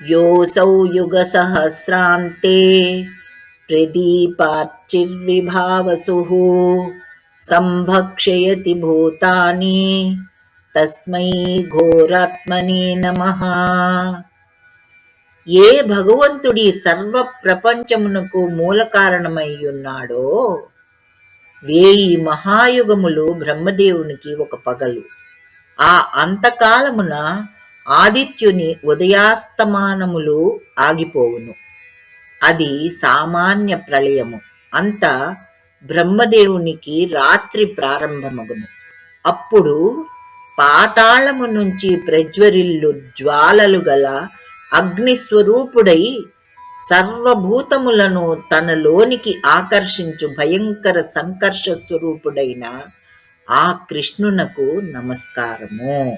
योऽसौ युगसहस्रान्ते प्रदीपाच्चिर्विभावसुः सम्भक्षयति भूतानि తస్మై ఘోరాత్మనే నమ ఏ భగవంతుడి సర్వ ప్రపంచమునకు మూల కారణమై ఉన్నాడో వేయి మహాయుగములు బ్రహ్మదేవునికి ఒక పగలు ఆ అంతకాలమున ఆదిత్యుని ఉదయాస్తమానములు ఆగిపోవును. అది సామాన్య ప్రళయము. అంత బ్రహ్మదేవునికి రాత్రి ప్రారంభమగును. అప్పుడు పాతాళము నుంచి ప్రజ్వరిల్లు జ్వాలలు గల అగ్నిస్వరూపుడై సర్వభూతములను తనలోనికి ఆకర్షించు భయంకర సంకర్ష స్వరూపుడైన ఆ కృష్ణునకు నమస్కారము.